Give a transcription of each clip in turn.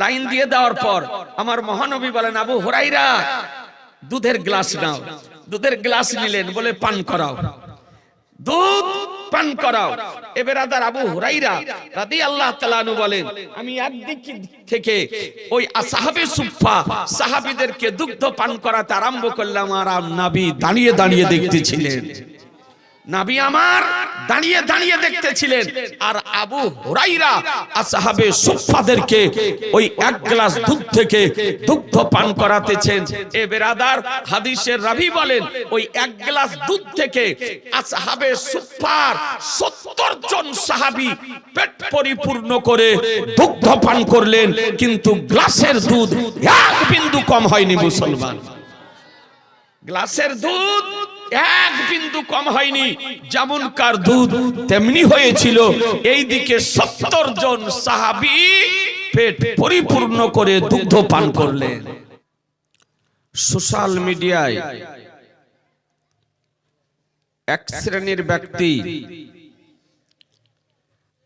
Line দিয়ে দেওয়ার পর আমার মহানবী বলেন, আবু হুরাইরা, দুধের গ্লাস নাও। দুধের গ্লাস নিলেন, বলে, পান করাও। দুধ পান করাও। এবার আদার আবু হুরাইরা রাদি আল্লাহ তালানু বলেন, আমি একদিক থেকে ওই সাহাবে সুফা সাহাবিদেরকে দুগ্ধ পান করাতে আরম্ভ করলাম আর নাবি দাঁড়িয়ে দাঁড়িয়ে দেখতেছিলেন। নাবি আমার দাঁড়িয়ে দাঁড়িয়ে দেখতেছিলেন। আর আবু হুরাইরা আসহাবে সুফাদেরকে ওই এক গ্লাস দুধ থেকে দুগ্ধ পান করাতেছেন। এ বেরাদার, হাদিসের রাভি বলেন, ওই এক গ্লাস দুধ থেকে আসহাবে সুফার 70 জন সাহাবী পেট পরিপূর্ণ করে দুগ্ধ পান করলেন, কিন্তু গ্লাসের দুধ এক বিন্দু কম হয়নি মুসলমান। গ্লাসের দুধ এক বিন্দু কম হয়নি। যেমন কার দুধ, তেমনি হয়েছিল। এই দিকে সত্তর জন সাহাবি পেট পরিপূর্ণ করে দুগ্ধ পান করলেন। সোশ্যাল মিডিয়ায় এক শ্রেণির ব্যক্তি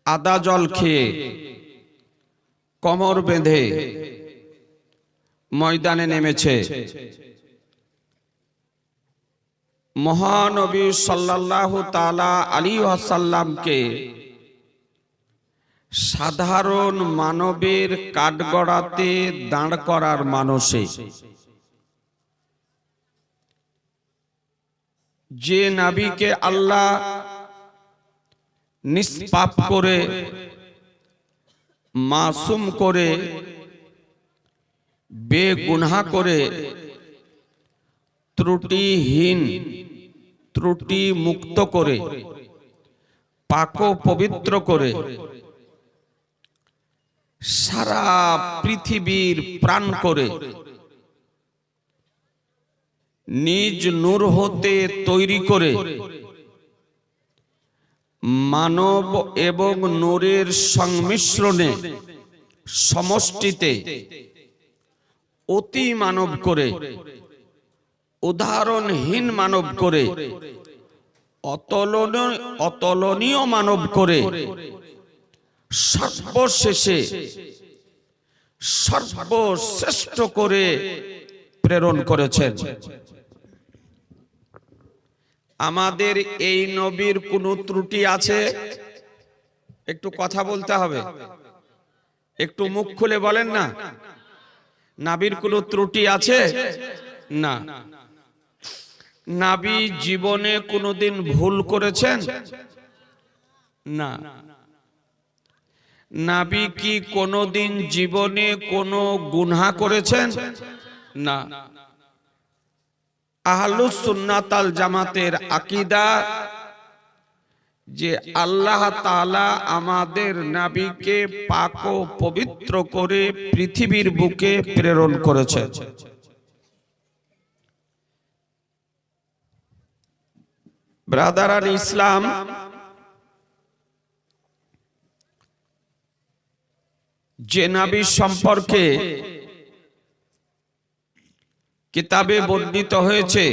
আদা জল খেয়ে কমর বেঁধে ময়দানে নেমেছে। মহানবী সাল্লাল্লাহু তালা আলী ওয়াসাল্লামকে সাধারণ মানবের কাঠগড়াতে দাঁড় করার মানসে যে নাবিকে আল্লাহ নিষ্পাপ করে, মাসুম করে, বেগুনাহ করে, ত্রুটিহীন ত্রুটি মুক্ত করে পাক পবিত্র করে। সারা পৃথিবীর প্রাণ করে। নিজ নূর হতে তৈরি করে। মানব এবং নূরের সংমিশ্রণে, সমষ্টিতে অতি মানব করে। উদাহরণহীন মানব করে, অতলনীয় মানব করে। সর্বশেষে, সর্বশ্রেষ্ঠ করে প্রেরণ করেছেন। আমাদের এই নবীর কোন ত্রুটি আছে? একটু কথা বলতে হবে। একটু মুখ খুলে বলেন না। নাবির কোন ত্রুটি আছে? না। নাবি জীবনে কোনোদিন ভুল করেছেন? না। নাবি কি কোনোদিন জীবনে কোনো গুনহা করেছেন? না। আহলুস সুন্নাতাল জামাতের আকিদা যে আল্লাহ তাআলা আমাদের নাবিকে পাক ও পবিত্র করে পৃথিবীর বুকে প্রেরণ করেছেন। ব্রাদার আল ইসলাম, যে নাবি সম্পর্কে কিতাবে বর্ণিত হয়েছে,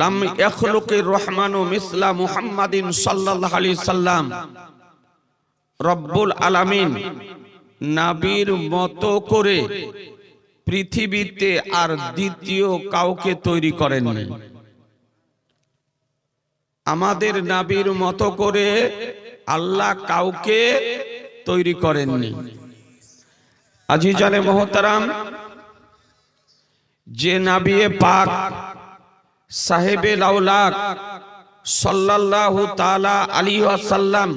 লাম ইয়াখলুকির রহমানু মিসলা মুহাম্মাদিন সাল্লাল্লাহু আলাইহি সাল্লাম, রব্বুল আলামিন নাবির মতো করে পৃথিবীতে আর দ্বিতীয় কাউকে তৈরি করেননি। আমাদের নাবির মতো করে আল্লাহ কাউকে তৈরি করেননি। আজি জানে মহতারাম যে নাবিয়ে পাক সাহেবে লাউলাক সাল্লাল্লাহু তাআলা আলাইহি ওয়াসাল্লাম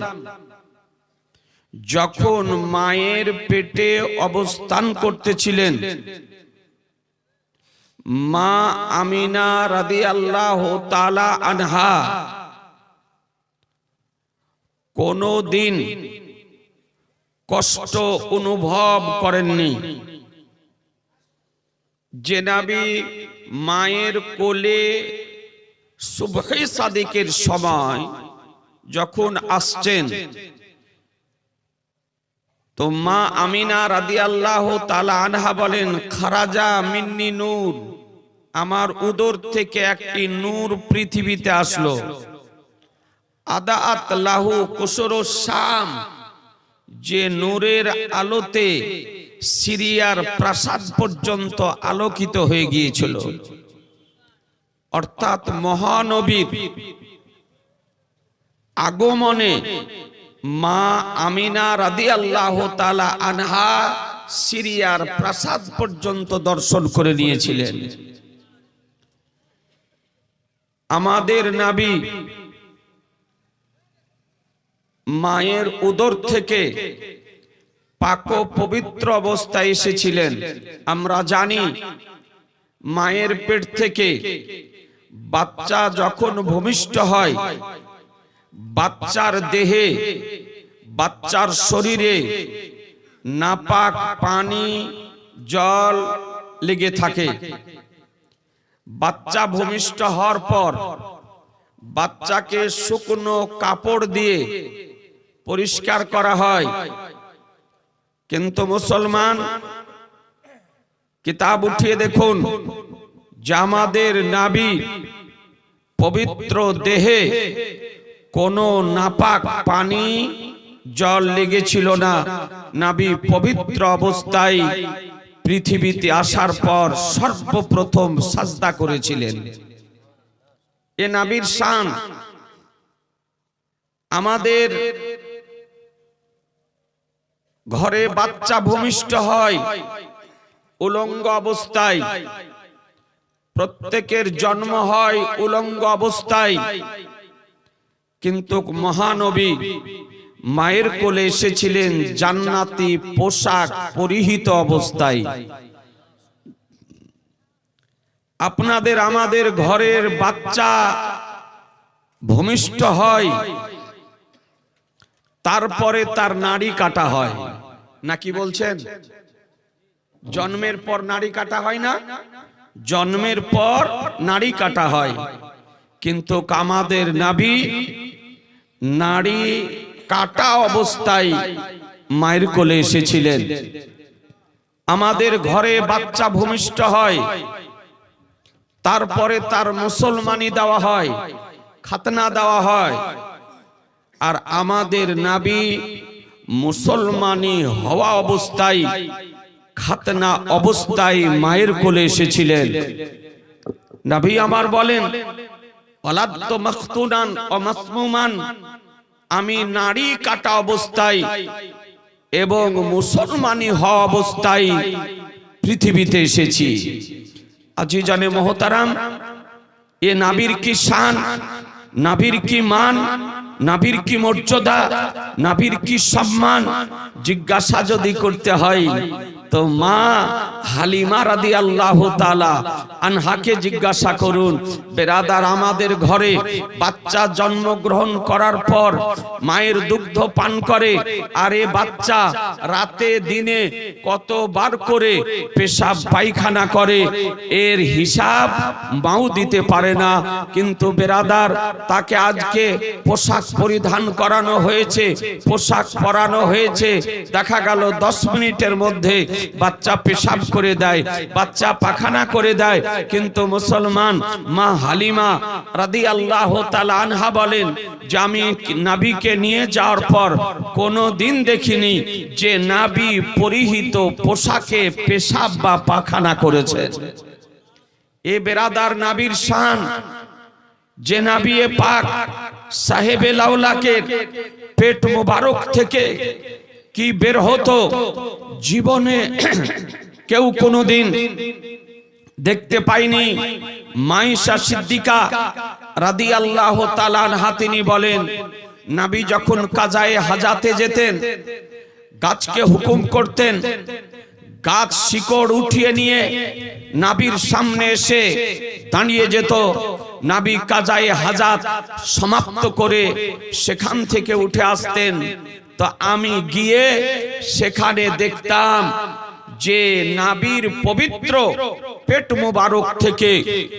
যখন মায়ের পেটে অবস্থান করতেছিলেন। মা আমিনা রাদিয়াল্লাহু তাআলা আনহা কোনো দিন কষ্ট অনুভব করেননি। যে নাবি মায়ের কোলে সুবহে সাদিকের সময় যখন আসছেন, তো মা আমিনা রাদি আল্লাহ তালা আনহা বলেন, খারাজা মিন্নি নূর। আমার উদর থেকে একটি নূর পৃথিবীতে আসলো। আদাআত লাহু শাম, যে নূরের আলোতে সিরিয়ার প্রাসাদ পর্যন্ত আলোকিত হয়ে গিয়েছিল। অর্থাৎ মহানবীর আগমনে মা আমিনা রাদি আল্লাহ তালা আনহা সিরিয়ার প্রাসাদ পর্যন্ত দর্শন করে নিয়েছিলেন। আমাদের নাবি মায়ের উদর থেকে পাক পবিত্র অবস্থায় এসেছিলেন। আমরা জানি মায়ের পেট থেকে বাচ্চা যখন ভূমিষ্ঠ হয়, বাচ্চার দেহে, বাচ্চার শরীরে নাপাক পানি, জল লেগে থাকে। বাচ্চা ভূমিষ্ঠ হওয়ার পর বাচ্চাকে শুকনো কাপড় দিয়ে পরিষ্কার করা হয়। কিন্তু মুসলমান, কিতাব উঠিয়ে দেখুন, জামাদের নাবি পবিত্র দেহে কোনো নাপাক পানি, জল লেগেছিল না। নাবি পবিত্র অবস্থায় পৃথিবীতে আসার পর সর্বপ্রথম সাজদা করেছিলেন। এ নাবির শান আমাদের ঘরে বাচ্চা ভূমিষ্ঠ হয়। উলঙ্গ অবস্থায়। প্রত্যেকের জন্ম হয় উলঙ্গ অবস্থায়। কিন্তু মহানবী মায়ের কোলে এসেছিলেন জান্নাতি পোশাক পরিহিত অবস্থায়। আপনাদের আমাদের ঘরের বাচ্চা ভূমিষ্ঠ হয়। তারপরে তার নাড়ি কাটা হয়। নাকি বলছেন? জন্মের পর নাড়ি কাটা হয় না? জন্মের পর নাড়ি কাটা হয়। কিন্তু কামাদের নাভি নাড়ি কাটা অবস্থায় মায়ের কোলে এসেছিলেন। আমাদের ঘরে বাচ্চা ভূমিষ্ঠ হয়। তারপরে তার মুসলমানি দেওয়া হয় খাতনা দেওয়া হয়। আর আমাদের নাবি মুসলমানি হওয়া অবস্থায়, খাতনা অবস্থায় মায়ের কোলে এসেছিলেন। নাবি আমার বলেন আমি নারী কাটা অবস্থায় এবং মুসলমানি হওয়া অবস্থায় পৃথিবীতে এসেছি। আজি জানে মহতারাম, এ নাবির কি শান? নাবির কি মান নাভির কি মর্যাদা নাবির কি সম্মান? জিজ্ঞাসা যদি করতে হয় তো মা হালিমা রাদি আল্লাহ তালা আনহাকে জিজ্ঞাসা করুন, বেরাদার আমাদের ঘরে বাচ্চা জন্মগ্রহণ করার পর মায়ের দুগ্ধ পান করে? আরে বাচ্চা, রাতে, দিনে কতবার করে পেশাব পায়খানা করে? এর হিসাব মাও দিতে পারে না। কিন্তু বেরাদার, তাকে আজকে পোশাক পরিধান করানো হয়েছে, পোশাক পরানো হয়েছে। দেখা গেল দশ মিনিটের মধ্যে বাচ্চা পেশাব করে দেয়, বাচ্চা পাখানা করে দেয়। কিন্তু মুসলমান মা হালিমা রাদি আল্লাহ আনহা বলেন, যে আমি নাবিকে নিয়ে যাওয়ার পর কোনো দিন দেখিনি যে নাবি পরিহিত পোশাকে পেশাব বা পাখানা করেছে। এ বেরাদার নাবির শান, যে নাবিয়ে পাক সাহেবে লাউলাকে পেট মোবারক থেকে কি বের হতো? জীবনে কেউ কোনোদিন দেখতে পাইনি। মাইশা সিদ্দিকা রাদি আল্লাহ তালান হাতিনি বলেন, নাবি যখন কাজায়ে হাজাতে যেতেন, গাছকে হুকুম করতেন, গাছ শিকড় উঠিয়ে নিয়ে নাবির সামনে এসে দাঁড়িয়ে যেত। নাবি কাজায়ে হাজাত সমাপ্ত করে সেখান থেকে উঠে আসতেন। তো আমি গিয়ে সেখানে দেখতাম যে নাবির পবিত্র পেট মোবারক থেকে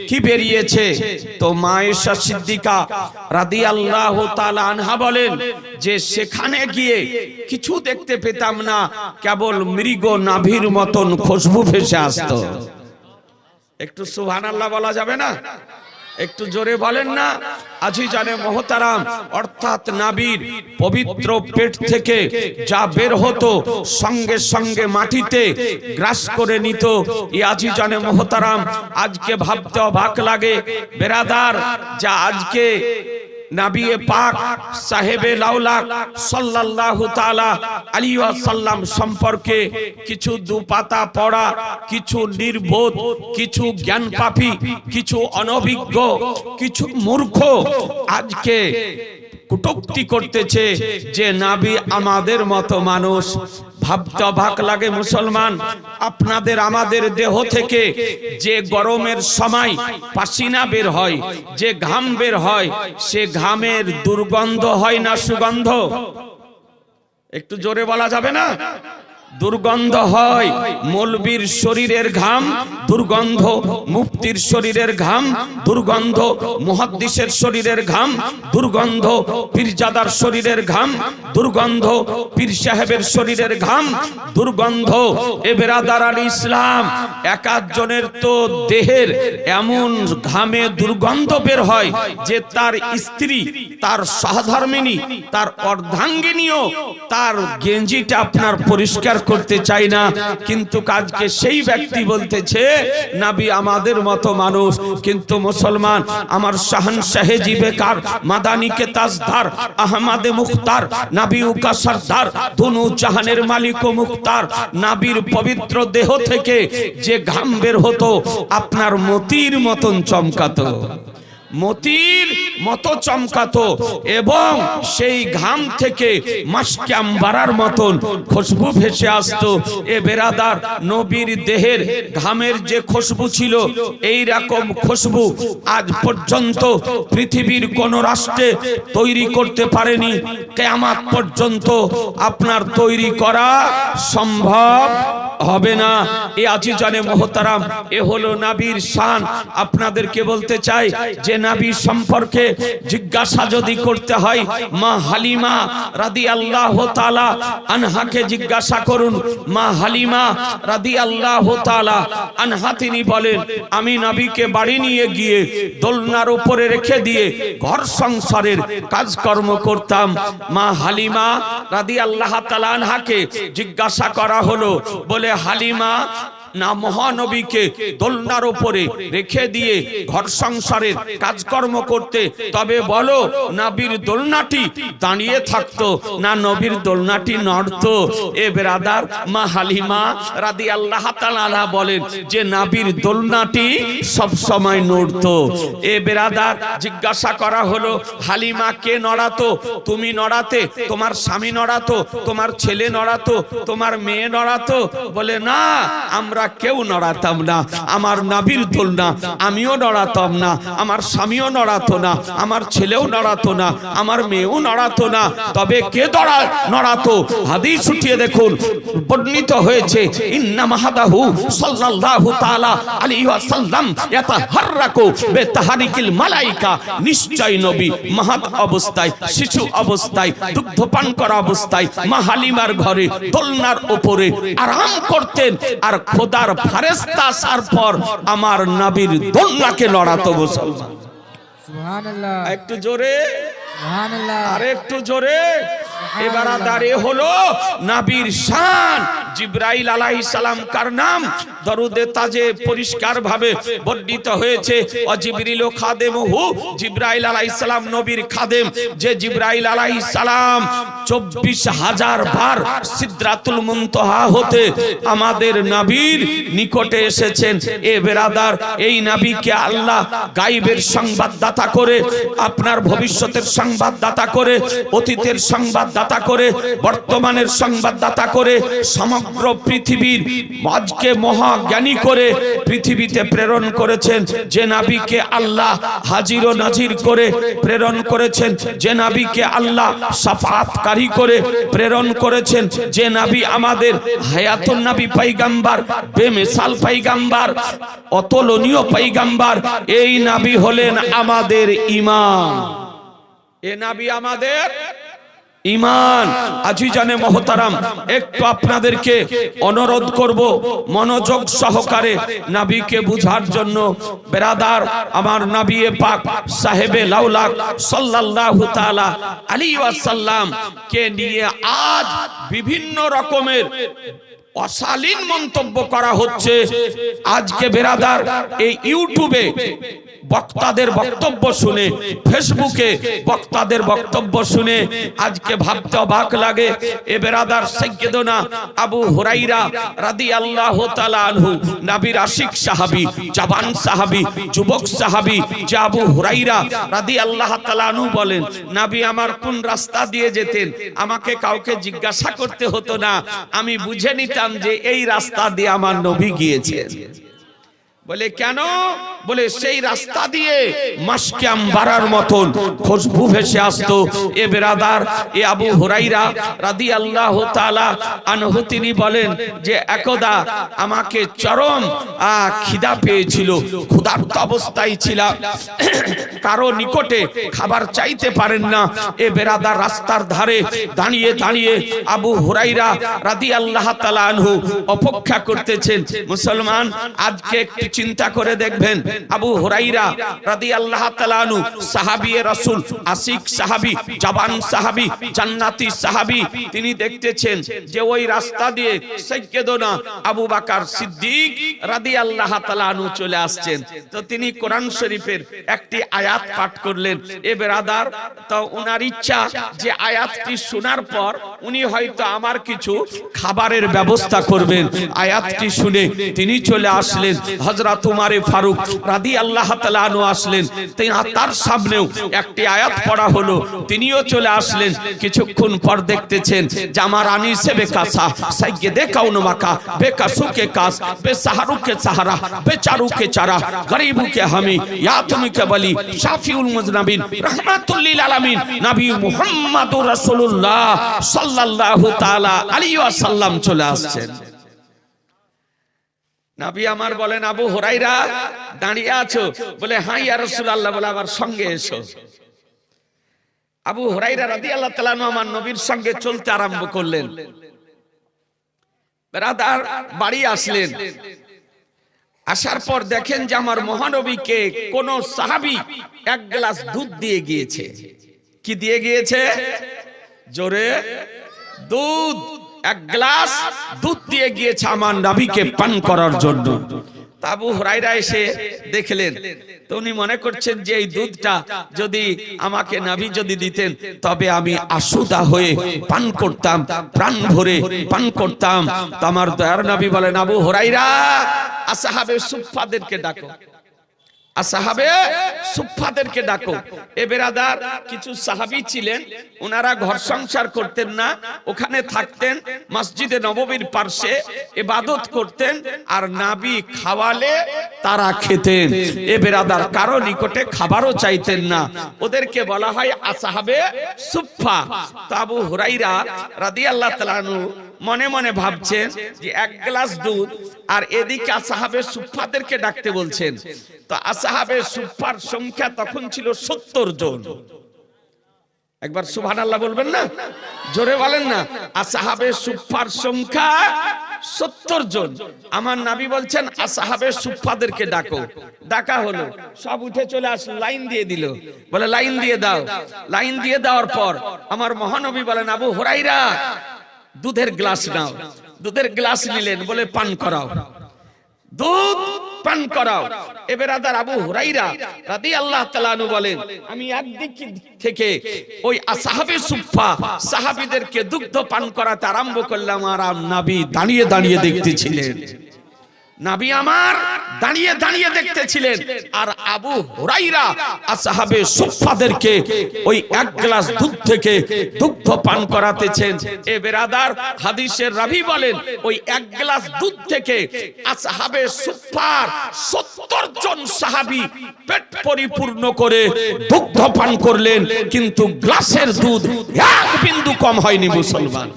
কি বেরিয়েছে। তো মায়েশা সিদ্দিকা রাদি আল্লাহ আনহা বলেন যে সেখানে গিয়ে কিছু দেখতে পেতাম না, কেবল মৃগ নাভির মতন খুশবু ভেসে আসতো। একটু সুহান আল্লাহ বলা যাবে না? একটু জোরে বলেন না। আজি জানে মহতারাম, অর্থাৎ নাবির পবিত্র পেট থেকে যা বের হতো সঙ্গে সঙ্গে মাটিতে গ্রাস করে নিত। ই আজি জানে মহতারাম, আজকে ভাবতে অবাক লাগে। বেরাদার, যা আজকে নাবিয়ে পাক সাহেবে লাউলাক সাল্লাল্লাহু তাআলা আলাইহি ওয়াসাল্লাম সম্পর্কে কিছু দুপাতা পড়া, কিছু নির্বোধ, কিছু জ্ঞান পাপী কিছু অনভিজ্ঞ, কিছু মূর্খ, আজকে কুটুক্তি করতেছে যে নাবি আমাদের মতো মানুষ। ভাবতে অবাক লাগে মুসলমান। আপনাদের আমাদের দেহ থেকে যে গরমের সময় পাসিনা বের হয়, যে ঘাম বের হয়, সে ঘামের দুর্গন্ধ হয় না সুগন্ধ? একটু জোরে বলা যাবে না? দুর্গন্ধ হয়। মৌলবীর শরীরের ঘাম, দুর্গন্ধ, মুফতির শরীরের ঘাম, দুর্গন্ধ, মুহাদ্দিসের শরীরের ঘাম, দুর্গন্ধ, পীরজাদার শরীরের ঘাম, দুর্গন্ধ, পীর সাহেবের শরীরের ঘাম, দুর্গন্ধ, এ বেরাদার আলী ইসলাম, এক জনের তো দেহের এমন ঘামে দুর্গন্ধ বের হয় যে তার স্ত্রী, তার সহধর্মিনী, তার অর্ধাঙ্গিনীও তার গেঞ্জিটা আপনার পরিষ্কার করতে চাই না, কিন্তু কাজকে সেই ব্যক্তি বলতেছে, নাবি আমাদের মতো মানুষ, কিন্তু মুসলমান, আমার শাহান শাহেজি বেকার মাদানিকে তাজদার, আহমাদে মুখতার, নাবি উকা সর্দার দুনু জাহানের মালিক ও মুখতার, নাবির পবিত্র দেহ থেকে যে ঘাম বের হতো, আপনার মতির মতন চমকাতো। মতির মতো চমকাতো এবং সেই ঘাম থেকে মাসক্যাম বাড়ার মতন খুশবু ভেসে আসতো। এ বেরাদার নবীর দেহের ঘামের যে খুশবু ছিল এই রকম খুশবু আজ পর্যন্ত পৃথিবীর কোন রাষ্ট্রে তৈরি করতে পারেনি। কেয়ামাত পর্যন্ত আপনার তৈরি করা সম্ভব হবে না। এ আজি জানে মোহতারাম, এ হলো নাবির শান। আপনাদেরকে বলতে চাই যে নাবি সম্পর্কে জিজ্ঞাসা যদি করতে হয়, মা হালিমা রাদি আল্লাহ তালা আনহাকে জিজ্ঞাসা করুন, মা হালিমা রাদি আল্লাহ তালা আনহা তিনি বলেন, আমি নাবিকে বাড়ি নিয়ে গিয়ে দোলনার উপরে রেখে দিয়ে ঘর সংসারের কাজকর্ম করতাম। মা হালিমা রাদি আল্লাহ তালা আনহাকে জিজ্ঞাসা করা হলো, বলে হালিমা না মহানবীকে দোলনার উপরে রেখে দিয়ে ঘর সংসারের কাজকর্ম করতে। তবে বলো, নাবির দোলনাটি দাঁড়িয়ে থাকতো না নবীর দোলনাটি নড়তো? এ বেরাদার মা হালিমা রাদি আল্লাহ তাআলা বলেন যে নাবির দোলনাটি সব সময় নড়তো। এ বেরাদার, জিজ্ঞাসা করা হলো, হালিমা কে নড়াতো? তুমি নড়াতে, তোমার স্বামী নড়াতো, তোমার ছেলে নড়াতো, তোমার মেয়ে নড়াতো? বলে, না, আমরা কেউ নড়াতাম না। আমার নাবির দোলনা, আমিও নড়াতাম না। আমার স্বামীও নড়াতো না। আমার ছেলেও নড়াতো না। আমার মেয়েও নড়াতো না। তবে কে দড়া নড়াতো? হাদিস উঠিয়ে দেখুন। বর্ণিত হয়েছে, ইন্না মাহাদাহু সাল্লাল্লাহু তাআলা বিতাহরিকিল মালাইকা। নিশ্চয় নবী, মাহাত অবস্থায়, শিশু অবস্থায় করা অবস্থায়, মা হালিমার ঘরে দোলনার উপরে আরাম করতেন। আর খোদার ফারেস্তা আসার পর আমার নাবির দোল্লাকে লড়াতো মুসলমান। সুবহানাল্লাহ। একটু জোরে। সুবহানাল্লাহ। আর একটু জোরে। এবার দাঁড়িয়ে হলো নাবির শান। জিব্রাইল আলাইহিস সালাম কার নাম? দরুদে তাজে পরিষ্কার ভাবে বর্ণিত হয়েছে অজিবরিল খাদেমহু জিব্রাইল আলাইহিস সালাম নবীর খাদেম। যে জিব্রাইল আলাইহিস সালাম 24 হাজার বার সিদরাতুল মুনতাহা হতে আমাদের নবীর নিকটে এসেছেন। এ বেরাদার, এই নবীকে আল্লাহ গাইবের সংবাদদাতা করে, আপনার ভবিষ্যতের সংবাদদাতা করে, অতীতের সংবাদদাতা করে, বর্তমানের সংবাদদাতা করে সমগ্র পৃথিবীর আজকে মহাজ্ঞানী করে পৃথিবীতে প্রেরণ করেছেন। যে নাবিকে আল্লাহ হাজির ও নাজির করে প্রেরণ করেছেন, যে নাবিকে আল্লাহ সাফাতকারী করে প্রেরণ করেছেন, যে নাবি আমাদের হায়াতুন নাবি পাইগাম্বার বেমিসাল পাইগাম্বার অতুলনীয় পাইগাম্বার এই নাবি হলেন আমাদের ইমাম। এ নাবি আমাদের ইমান। আজি জানে মহতারাম, একটু আপনাদেরকে অনুরোধ করব, মনোযোগ সহকারে নাবিকে বুঝার জন্য। বেরাদার, আমার নাবিয়ে পাক সাহেবে লাউলাক সাল্লাল্লাহু তাআলা আলাইহি ওয়াসাল্লাম কে নিয়ে আজ বিভিন্ন রকমের অশালীন মন্তব্য করা হচ্ছে। আজকে বেরাদার, এই ইউটিউবে বক্তাদের বক্তব্য শুনে ফেসবুকে বক্তাদের বক্তব্য শুনে আজকে ভাবতে অবাক লাগে এ বেরাদার সৈয়দনা আবু হুরাইরা রাদিয়াল্লাহু তাআলা আনহু নবীর আশিক সাহাবী জবান সাহাবী যুবক সাহাবী যে আবু হুরাইরা রাদিয়াল্লাহু তাআলা আনহু বলেন নবী আমার কোন রাস্তা দিয়ে যেতেন আমাকে কাউকে জিজ্ঞাসা করতে হতো না। আমি বুঝে নিতাম যে এই রাস্তা দিয়ে আমার নবী গিয়েছেন। বলে, কেন? বলে, সেই রাস্তা দিয়ে মাসক্যাম বাড়ার মতন খুশবু ভেসে আসতো। এ বেরাদার, এ আবু হুরাইরা রাদি আল্লাহ তালা আনহু, তিনি বলেন যে, একদা আমাকে চরম খিদা পেয়েছিল, ক্ষুধার্ত অবস্থায় ছিলাম। কারও নিকটে খাবার চাইতে পারেন না। এ বেরাদার রাস্তার ধারে দাঁড়িয়ে দাঁড়িয়ে আবু হুরাইরা রাদি আল্লাহ তালা আনহু অপেক্ষা করতেছেন, মুসলমান, আজকে একটু চিন্তা করে দেখবেন, আবু হুরাইরা রাদি আল্লাহ তালানু সাহাবি রাসূল, আশিক সাহাবি, জবান সাহাবি, জান্নাতি সাহাবি, তিনি দেখতেছেন যে ওই রাস্তা দিয়ে সৈয়দনা আবু বাকার সিদ্দিক রাদি আল্লাহ তালানু চলে আসছেন। তো তিনি কোরআন শরীফের একটি আয়াত পাঠ করলেন। এ বেরাদার, তো উনার ইচ্ছা যে আয়াতটি শোনার পর উনি হয়তো আমার কিছু খাবারের ব্যবস্থা করবেন। আয়াতটি শুনে তিনি চলে আসলেন। হযরত উমারে ফারুক রাদি আল্লাহ তাআলা আসলেন। তার সামনেও একটি আয়াত পড়া হলো। তিনিও চলে আসলেন। কিছুক্ষণ পর দেখতেছেন যে আমার আনি সে বেকাসা সাইয়্যিদে কাউনমাকা বেকাসুকে কাস, বেসাহারুকে সাহারা, বেচারুকে চারা, গরিবুকে হামি ইয়া তুমি কে বলি, শাফিউল মুজনাবিন, রহমাতুল্লিল আলামিন, নবী মুহাম্মাদুর রাসূলুল্লাহ সাল্লাল্লাহু তাআলা আলাইহি ওয়াসাল্লাম চলে আসছেন। নাবি আমার বলেন, আবু হুরাইরা দাঁড়িয়ে আছো? বলে হ্যাঁ ইয়া রাসূলুল্লাহ, বলে আমার সঙ্গে এসো। আবু হুরাইরা রাদিয়াল্লাহু তাআলা আনহু আমার নবীর সঙ্গে চলতে আরম্ভ করলেন। বেরাদার বাড়ি আসলেন। আসার পর দেখেন যে আমার মহানবীকে কোন সাহাবী এক গ্লাস দুধ দিয়ে গিয়েছে। কি দিয়ে গিয়েছে? জোরে দুধ। এক গ্লাস দুধ দিয়ে গিয়েছে আমার নাবিকে পান করার জন্য। তাবু হরাইরা এসে দেখলেন, তো উনি মনে করছেন যে এই দুধটা যদি আমাকে নাভি যদি দিতেন, তবে আমি আসুদা হয়ে পান করতাম, প্রাণ ভরে পান করতাম। তো আমার দয়ার নবী বলেন, আবু হরাইরা আসাহাবে সুফাদেরকে ডাকো। সাহাবে সুফাদেরকে ডাকো। এ বেরাদার, কিছু সাহাবি ছিলেন ওনারা ঘর সংসার করতেন না, ওখানে থাকতেন, মসজিদে নববীর পার্শ্বে ইবাদত করতেন, আর নাবি খাওয়ালে তারা খেতেন। এ বেরাদার, কারও নিকটে খাবারও চাইতেন না। ওদেরকে বলা হয় আসাহাবে সুফা তাবু হুরাইরা রাদিয়াল্লাহু তাআলা মনে মনে ভাবছেন যে এক গ্লাস দুধ আর এদিকে আসাহাবে সুফাদেরকে ডাকতে বলছেন। তো আসাহাবে সুফার সংখ্যা তখন ছিল সত্তর জন। একবার সুবহান আল্লাহ বলবেন না? জোরে বলেন না। আসাহাবে সুফার সংখ্যা সত্তর জন। আমার নাবি বলছেন, আসাহাবে সুফাদেরকে ডাকো। ডাকা হলো। সব উঠে চলে আসলো, লাইন দিয়ে দিল। বলে, লাইন দিয়ে দাও। লাইন দিয়ে দেওয়ার পর আমার মহানবী বলেন, আবু হুরাইরা দুধের গ্লাস নাও। দুধের গ্লাস নিলেন, বলে, পান করাও। দুধ পান করাও। এবার আদার আবু হুরাইরা রাদি আল্লাহ তালানু বলেন, আমি একদিক থেকে ওই সাহাবি সুফা সাহাবিদেরকে দুগ্ধ পান করাতে আরম্ভ করলাম আর নাবি দাঁড়িয়ে দাঁড়িয়ে দেখতেছিলেন। নাবি আমার দাঁড়িয়ে দাঁড়িয়ে দেখতেছিলেন। আর আবু হুরাইরা আসহাবে সুফাদেরকে ওই এক গ্লাস দুধ থেকে দুগ্ধ পান করাতেছেন। এ বেরাদার, হাদিসের রাবি বলেন, ওই এক গ্লাস দুধ থেকে আসহাবে সুফার 70 জন সাহাবী পেট পরিপূর্ণ করে দুগ্ধ পান করলেন, কিন্তু গ্লাসের দুধ এক বিন্দু কম হয়নি মুসলমান।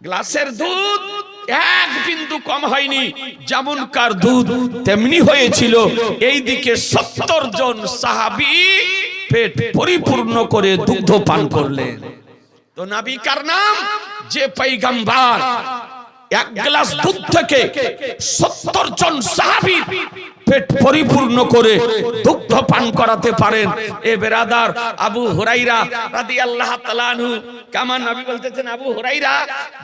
গ্লাসের দুধ এক বিন্দু কম হয়নি। যেমন কার দুধ তেমনি হয়েছিল। এই দিকে সত্তর জন সাহাবি পেট পরিপূর্ণ করে দুগ্ধ পান করলেন। তো নাবি কার নাম? যে পাইগাম্বার এক গ্লাস দুধ থেকে সত্তর জন সাহাবি পেট পরিপূর্ণ করে দুগ্ধ পান করাতে পারেন। এ বেরাদার আবু হুরাইরা রাদি আল্লাহ তালানহু কামান নবী বলতেছেন, আবু হুরাইরা,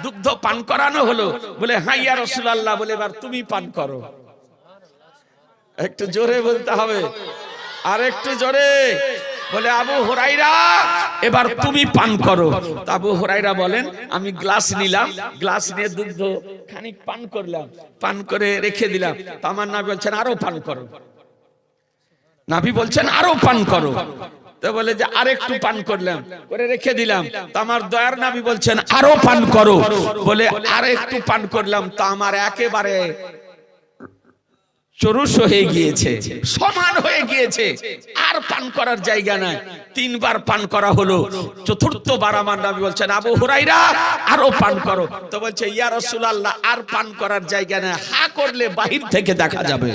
দুগ্ধ পান করানো হলো। বলে হ্যাঁ ইয়া রাসূলুল্লাহ। বলে, এবার তুমি পান করো। একটু জোরে বলতে হবে। আর একটু জোরে। বলে, আবু হুরাইরা এবার তুমি পান করো। তা আবু হুরাইরা বলেন আমি গ্লাস নিলাম গ্লাস নিয়ে দুগ্ধ খানিক পান করলাম। পান করে রেখে দিলাম। আমার নাবি বলছেন আরও পান করো। নাবি বলছেন আরও পান করো। তো বলে যে আরেকটু পান করলাম। করে রেখে দিলাম। তা আমার দয়ার নাবি বলছেন আরও পান করো। বলে আরেকটু পান করলাম। তা আমার একেবারে চরুষ হয়ে গিয়েছে। সমান হয়ে গিয়েছে। আর পান করার জায়গা নাই। তিনবার পান করা হলো। চতুর্থ বার আমার নবী বলছেন, আবু হুরাইরা আরও পান করো। তো বলছে, ইয়া রাসূলুল্লাহ, আর পান করার জায়গা নাই। হা করলে বাহির থেকে দেখা যাবে।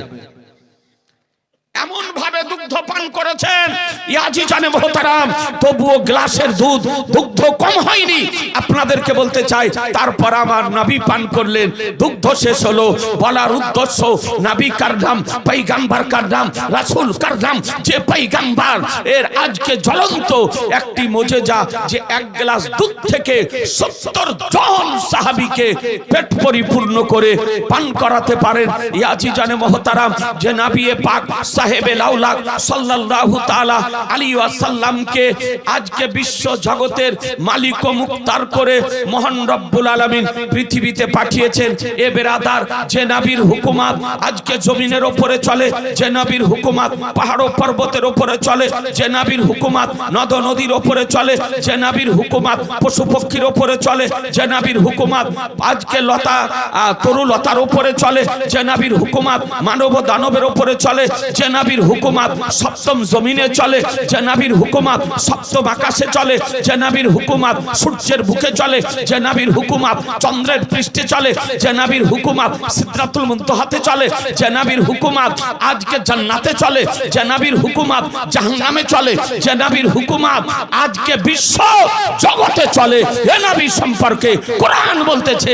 দুগ্ধ পান করেছেন। ইয়াজি জানে মহতারাম, তবুও গ্লাসের দুধ দুগ্ধ কম হয়নি। আপনাদেরকে বলতে চাই, তারপর আমার নবী পান করলেন। দুগ্ধ শেষ হলো, বলার উদ্দেশ্য নবী কার নাম, পৈগাম্বার কার নাম, রাসূল কার নাম, যে পৈগাম্বার, এর আজকে জ্বলন্ত একটি মোজেজা যে এক গ্লাস দুধ থেকে সত্তর জন সাহাবীকে পেট পরিপূর্ণ করে পান করাতে পারেন। ইয়াজি জানে মহতারাম, যে নাবিয়ে পাক সাহেবে লাউলাক সাল্লাল্লাহু তাআলা ওয়াসাল্লামকে আজকে বিশ্ব জগতের মালিক ও মুক্তার করে মহান রব্বুল আলামিন পৃথিবীতে পাঠিয়েছেন। এ বেরাদার, যে নবীর হুকুমাত আজকে জমিনের উপরে চলে, যে নবীর হুকুমাত পাহাড় পর্বতের উপরে চলে, যে নবীর হুকুমাত নদ নদীর উপরে চলে, যে নবীর হুকুমাত পশু পক্ষীর উপরে চলে, যে নবীর হুকুমাত আজকে লতা তরুলতার উপরে চলে, যে নবীর হুকুমাত মানব দানবের উপরে চলে, যে নবীর হুকুমাত সপ্তম জমিনে চলে, যে নবীর হুকুমাত সপ্তম আকাশে চলে, যে নবীর হুকুমাত সূর্যের বুকে চলে, যে নবীর হুকুমাত চন্দ্রের পৃষ্ঠে চলে, যে নবীর হুকুমাত সিদরাতুল মুনতাহাতে চলে, যে নবীর হুকুমাত আজকে জান্নাতে চলে, যে নবীর হুকুমাত জাহান্নামে চলে, যে নবীর হুকুমাত আজকে বিশ্ব জগতে চলে। এ নবী সম্পর্কে কোরআন বলতেছে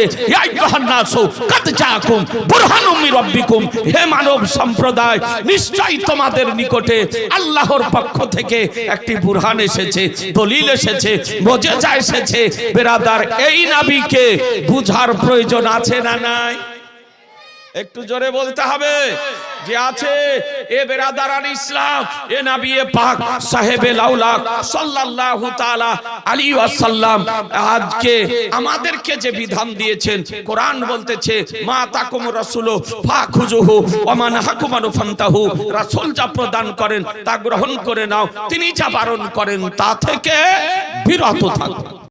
হে মানব সম্প্রদায়, নিশ্চয়ই তোমাদের নিকটে আল্লাহর পক্ষ থেকে একটি বুরহান এসেছে, দলিল এসেছে মুজিজা এসেছে। বেরাদার, এই নাবিকে বুঝার প্রয়োজন আছে না নাই? একটু জোরে বলতে হবে যে আছে এ বেরাদারান ইসলাম, এ নবিয়ে পাক সাহেবে লাউলাক সাল্লাল্লাহু তাআলা আলাইহি ওয়াসাল্লাম। আজকে আমাদেরকে যে বিধান দিয়েছেন, কোরআন বলতেছে, মা তাকুম রাসূলু ফাখুজুহু ওয়া মান হাকুমানু ফান্তাহু। রাসূল যা প্রদান করেন, তা গ্রহণ করে নাও, তিনি যা বারণ করেন, তা থেকে বিরত থাকুন